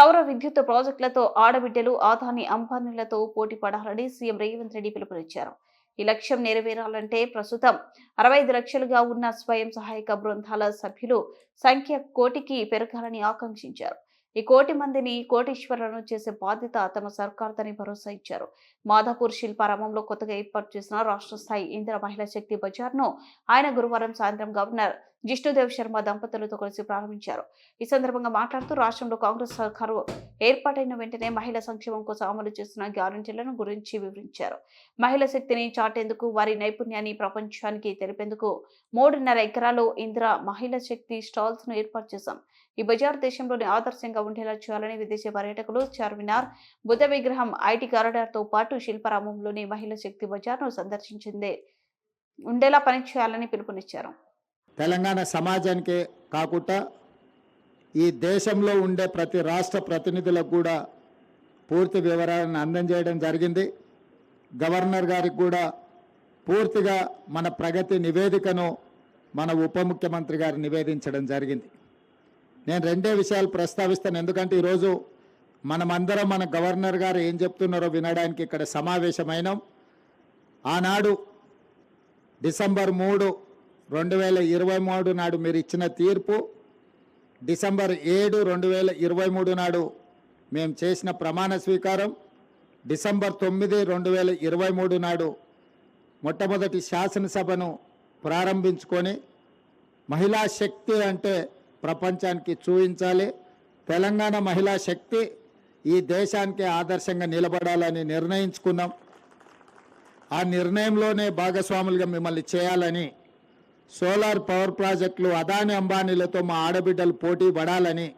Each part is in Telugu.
సౌర విద్యుత్ ప్రాజెక్టులతో ఆడబిడ్డలు ఆదాని అంబానీలతో పోటీ పడాలని సీఎం రేవంత్ రెడ్డి పిలుపునిచ్చారు. ఈ లక్ష్యం నెరవేరాలంటే ప్రస్తుతం అరవై ఐదు లక్షలుగా ఉన్న స్వయం సహాయక బృందాల సభ్యులు సంఖ్య కోటికి పెరగాలని ఆకాంక్షించారు. ఈ కోటి మందిని కోటీశ్వరులను చేసే బాధ్యత తమ సర్కార్దని భరోసా ఇచ్చారు. మాధాపూర్ శిల్పారామంలో కొత్తగా ఏర్పాటు చేసిన రాష్ట్ర స్థాయి ఇందిర మహిళా శక్తి బజార్ను ఆయన గురువారం సాయంత్రం గవర్నర్ జిష్ణుదేవ్ శర్మ దంపతులతో కలిసి ప్రారంభించారు. ఈ సందర్భంగా మాట్లాడుతూ రాష్ట్రంలో కాంగ్రెస్ సర్కారు ఏర్పాటైన వెంటనే మహిళా సంక్షేమం కోసం అమలు చేస్తున్న గ్యారంటీలను గురించి వివరించారు. మహిళా శక్తిని చాటేందుకు వారి నైపుణ్యాన్ని ప్రపంచానికి తెలిపేందుకు మూడున్నర ఎకరాలు ఇందిరా మహిళా శక్తి స్టాల్స్ను ఏర్పాటు చేశాం. ఈ బజార్ దేశంలోని ఆదర్శంగా ఉండేలా చేయాలని విదేశీ పర్యాటకులు చార్మినార్ బుద్ధ విగ్రహం ఐటీ కారిడార్తో పాటు శిల్పారామంలోని మహిళా శక్తి బజార్ను సందర్శించిందే ఉండేలా పనిచేయాలని పిలుపునిచ్చారు. తెలంగాణ సమాజానికే కాకుండా ఈ దేశంలో ఉండే ప్రతి రాష్ట్ర ప్రతినిధులకు కూడా పూర్తి వివరాలను అందజేయడం జరిగింది. గవర్నర్ గారికి కూడా పూర్తిగా మన ప్రగతి నివేదికను మన ఉప ముఖ్యమంత్రి గారు నివేదించడం జరిగింది. నేను రెండే విషయాలు ప్రస్తావిస్తాను. ఎందుకంటే ఈరోజు మనమందరం మన గవర్నర్ గారు ఏం చెప్తున్నారో వినడానికి ఇక్కడ సమావేశమైనాం. ఆనాడు డిసెంబర్ మూడు రెండు వేల ఇరవై మూడు నాడు మీరు ఇచ్చిన తీర్పు డిసెంబర్ ఏడు రెండు వేల ఇరవై మూడు నాడు మేము చేసిన ప్రమాణ స్వీకారం డిసెంబర్ తొమ్మిది రెండు వేల ఇరవై మూడు నాడు మొట్టమొదటి శాసనసభను ప్రారంభించుకొని మహిళా శక్తి అంటే ప్రపంచానికి చూపించాలి. తెలంగాణ మహిళా శక్తి ఈ దేశానికి ఆదర్శంగా నిలబడాలని నిర్ణయించుకున్నాం. ఆ నిర్ణయంలోనే భాగస్వాములుగా మిమ్మల్ని చేయాలని సోలార్ పవర్ ప్రాజెక్టులు అదాని అంబానీలతో మా ఆడబిడ్డలు పోటీ పడాలని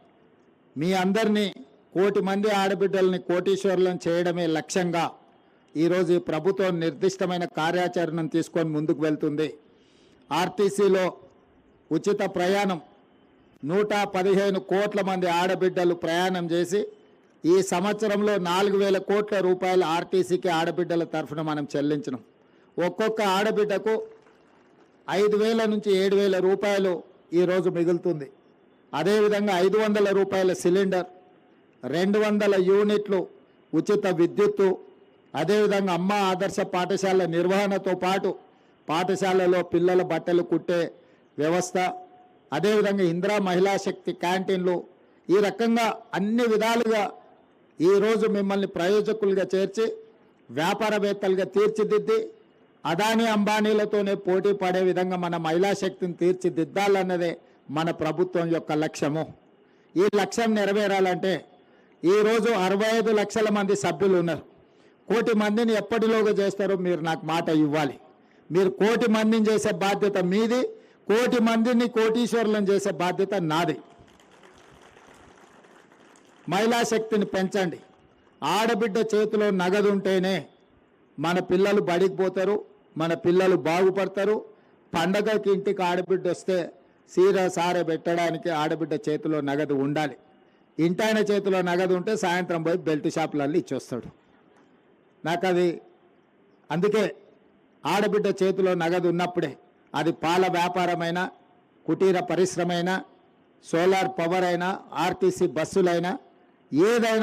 మీ అందరినీ కోటి మంది ఆడబిడ్డల్ని కోటీశ్వరులను చేయడమే లక్ష్యంగా ఈరోజు ఈ ప్రభుత్వం నిర్దిష్టమైన కార్యాచరణను తీసుకొని ముందుకు వెళ్తుంది. ఆర్టీసీలో ఉచిత ప్రయాణం నూట పదిహేను కోట్ల మంది ఆడబిడ్డలు ప్రయాణం చేసి ఈ సంవత్సరంలో నాలుగు వేల కోట్ల రూపాయలు ఆర్టీసీకి ఆడబిడ్డల తరఫున మనం చెల్లించినాం. ఒక్కొక్క ఆడబిడ్డకు ఐదు వేల నుంచి ఏడు వేల రూపాయలు ఈరోజు మిగులుతుంది. అదేవిధంగా ఐదు వందల రూపాయల సిలిండర్ రెండు వందల యూనిట్లు ఉచిత విద్యుత్తు అదేవిధంగా అమ్మ ఆదర్శ పాఠశాల నిర్వహణతో పాటు పాఠశాలలో పిల్లల బట్టలు కుట్టే వ్యవస్థ అదేవిధంగా ఇందిరా మహిళా శక్తి క్యాంటీన్లు ఈ రకంగా అన్ని విధాలుగా ఈరోజు మిమ్మల్ని ప్రయోజకులుగా చేర్చి వ్యాపారవేత్తలుగా తీర్చిదిద్ది అదాని అంబానీలతోనే పోటీ పడే విధంగా మన మహిళా శక్తిని తీర్చిదిద్దాలన్నదే మన ప్రభుత్వం యొక్క లక్ష్యము. ఈ లక్ష్యం నెరవేరాలంటే ఈరోజు అరవై ఐదు లక్షల మంది సభ్యులు ఉన్నారు. కోటి మందిని ఎప్పటిలోగా చేస్తారో మీరు నాకు మాట ఇవ్వాలి. మీరు కోటి మందిని చేసే బాధ్యత మీది కోటి మందిని కోటీశ్వరులను చేసే బాధ్యత నాది. మహిళా శక్తిని పెంచండి. ఆడబిడ్డ చేతిలో నగదు ఉంటేనే మన పిల్లలు బడికి పోతారు మన పిల్లలు బాగుపడతారు. పండగకి ఇంటికి ఆడబిడ్డ వస్తే సీర సార పెట్టడానికి ఆడబిడ్డ చేతిలో నగదు ఉండాలి. ఇంటాయన చేతిలో నగదు ఉంటే సాయంత్రం పోయి బెల్ట్ షాపులలో ఇచ్చొస్తాడు. నాకు అది అందుకే ఆడబిడ్డ చేతిలో నగదు ఉన్నప్పుడే అది పాల వ్యాపారమైనా కుటీర పరిశ్రమ అయినా సోలార్ పవర్ అయినా ఆర్టీసీ బస్సులైనా ఏదైనా